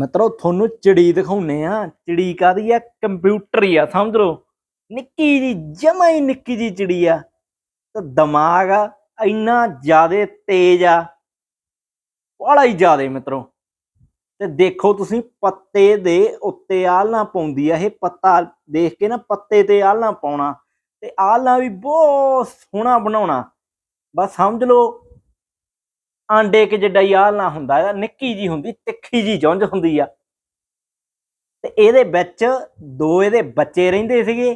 ਮਿੱਤਰੋ ਤੁਹਾਨੂੰ ਚਿੜੀ ਦਿਖਾਉਨੇ ਆ। ਚਿੜੀ ਕਾਦੀ ਆ? ਕੰਪਿਊਟਰ ਹੀ ਆ, ਸਮਝ ਲਓ। ਨਿੱਕੀ ਜੀ, ਜਮਾ ਹੀ ਨਿੱਕੀ ਜੀ ਚਿੜੀ ਆ। ਤੇ ਦਿਮਾਗ ਆ, ਇੰਨਾ ਜ਼ਿਆਦੇ ਤੇਜ਼ ਆ। ਬੜਾ ਹੀ ਜ਼ਿਆਦੇ ਮਿੱਤਰੋ। ਤੇ ਦੇਖੋ ਤੁਸੀਂ, ਪੱਤੇ ਦੇ ਉੱਤੇ ਆਲਣਾ ਪਾਉਂਦੀ ਆ ਇਹ ਪੱਤਾ। ਦੇਖ ਕੇ ਨਾ, ਪੱਤੇ ਤੇ ਆਲਣਾ ਪਾਉਣਾ। ਤੇ ਆਲਣਾ ਵੀ ਬਹੁਤ ਸੋਹਣਾ ਬਣਾਉਣਾ। ਬਸ ਸਮਝ ਲਓ ਆਂਡੇ ਕਿ ਜਿੱਡਾ ਹੀ ਆਲਣਾ ਹੁੰਦਾ ਆ ਨਿੱਕੀ ਜੀ ਹੁੰਦੀ, ਤਿੱਖੀ ਜੀ ਜੁੰਝ ਹੁੰਦੀ ਆ। ਤੇ ਇਹਦੇ ਵਿੱਚ ਦੋ ਇਹਦੇ ਬੱਚੇ ਰਹਿੰਦੇ ਸੀਗੇ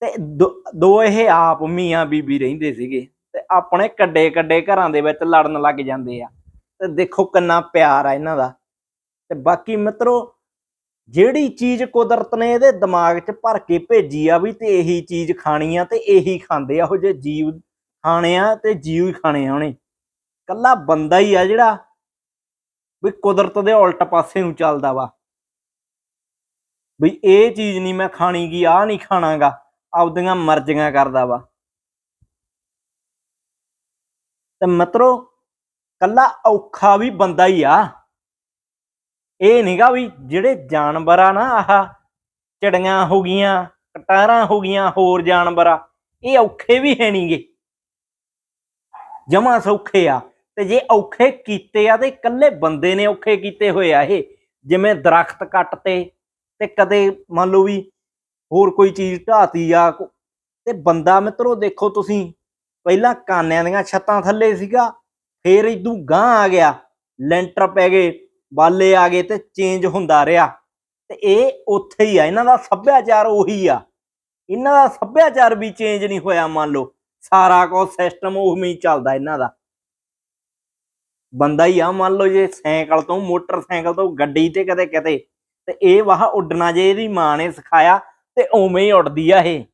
ਤੇ ਦੋ- ਦੋ ਇਹ ਆਪ ਮੀਆਂ ਬੀਬੀ ਰਹਿੰਦੇ ਸੀਗੇ ਤੇ ਆਪਣੇ ਕੱਡੇ ਕੱਡੇ ਘਰਾਂ ਦੇ ਵਿੱਚ ਲੜਨ ਲੱਗ ਜਾਂਦੇ ਆ। ਤੇ ਦੇਖੋ ਕਿੰਨਾ ਪਿਆਰ ਆ ਇਹਨਾਂ ਦਾ। ਤੇ ਬਾਕੀ ਮਿੱਤਰੋ, ਜਿਹੜੀ ਚੀਜ਼ ਕੁਦਰਤ ਨੇ ਇਹਦੇ ਦਿਮਾਗ 'ਚ ਭਰ ਕੇ ਭੇਜੀ ਆ ਵੀ ਤੇ ਇਹੀ ਚੀਜ਼ ਖਾਣੀ ਆ ਤੇ ਇਹੀ ਖਾਂਦੇ ਆ, ਉਹ ਜੇ ਜੀਵ ਖਾਣੇ ਆ ਤੇ ਜੀਵ ਹੀ ਖਾਣੇ ਆ ਉਹਨੇ। ਕੱਲਾ ਬੰਦਾ ਹੀ ਆ ਜਿਹੜਾ ਵੀ ਕੁਦਰਤ ਦੇ ਉਲਟ ਪਾਸੇ ਨੂੰ ਚੱਲਦਾ ਵਾ। ਵੀ ਇਹ ਚੀਜ਼ ਨਹੀਂ ਮੈਂ ਖਾਣੀ ਗੀ ਆ ਨਹੀਂ ਖਾਣਾਗਾ, ਆਪਦੀਆਂ ਮਰਜ਼ੀਆਂ ਕਰਦਾ ਵਾ। ਤੇ ਮਤਰੋ, ਕੱਲਾ ਔਖਾ ਵੀ ਬੰਦਾ ਹੀ ਆ। ਇਹ ਨਹੀਂਗਾ ਵੀ ਜਿਹੜੇ ਜਾਨਵਰ ਆ ਨਾ, ਆਹ ਚੜੀਆਂ ਹੋ ਗਈਆਂ, ਕਟਾਰਾਂ ਹੋ ਗਈਆਂ ਹੋਰ ਜਾਨਵਰ ਆ, ਇਹ ਔਖੇ ਵੀ ਹੈ ਨਹੀਂਗੇ ਜਮਾ ਸੌਖੇ ਆ। ਤੇ ਜੇ ਔਖੇ ਕੀਤੇ ਆ ਤੇ ਇਕੱਲੇ ਬੰਦੇ ਨੇ ਔਖੇ ਕੀਤੇ ਹੋਏ ਆ ਇਹ, ਜਿਵੇਂ ਦਰਖਤ ਕੱਟ ਤੇ ਕਦੇ ਮੰਨ ਲਓ ਵੀ ਹੋਰ ਕੋਈ ਚੀਜ਼ ਢਾਤੀ ਆ, ਤੇ ਬੰਦਾ ਮਿੱਤਰੋ ਦੇਖੋ ਤੁਸੀਂ, ਪਹਿਲਾਂ ਕਾਨਿਆਂ ਦੀਆਂ ਛੱਤਾਂ ਥੱਲੇ ਸੀਗਾ, ਫੇਰ ਇਦੋਂ ਗਾਂ ਆ ਗਿਆ, ਲੈਂਟਰ ਪੈ ਗਏ, ਬਾਲੇ ਆ ਗਏ ਤੇ ਚੇਂਜ ਹੁੰਦਾ ਰਿਹਾ। ਤੇ ਇਹ ਉੱਥੇ ਹੀ ਆ, ਇਹਨਾਂ ਦਾ ਸੱਭਿਆਚਾਰ ਉਹੀ ਆ। ਇਹਨਾਂ ਦਾ ਸੱਭਿਆਚਾਰ ਵੀ ਚੇਂਜ ਨਹੀਂ ਹੋਇਆ ਮੰਨ ਲਓ, ਸਾਰਾ ਕੁਝ ਸਿਸਟਮ ਉਵੇਂ ਹੀ ਚੱਲਦਾ ਇਹਨਾਂ ਦਾ। ਬੰਦਾ ਹੀ ਆ, ਮੰਨ ਲਓ ਜੇ ਸਾਈਕਲ ਤੋਂ, ਮੋਟਰਸਾਈਕਲ ਤੋਂ, ਗੱਡੀ ਤੇ ਕਦੇ ਕਿਤੇ ਤੇ ਇਹ ਵਾਹ ਉੱਡਣਾ ਜੇ ਇਹਦੀ ਮਾਂ ਨੇ ਸਿਖਾਇਆ, ਤੇ ਉਵੇਂ ਹੀ ਉੱਡਦੀ ਆ ਇਹ।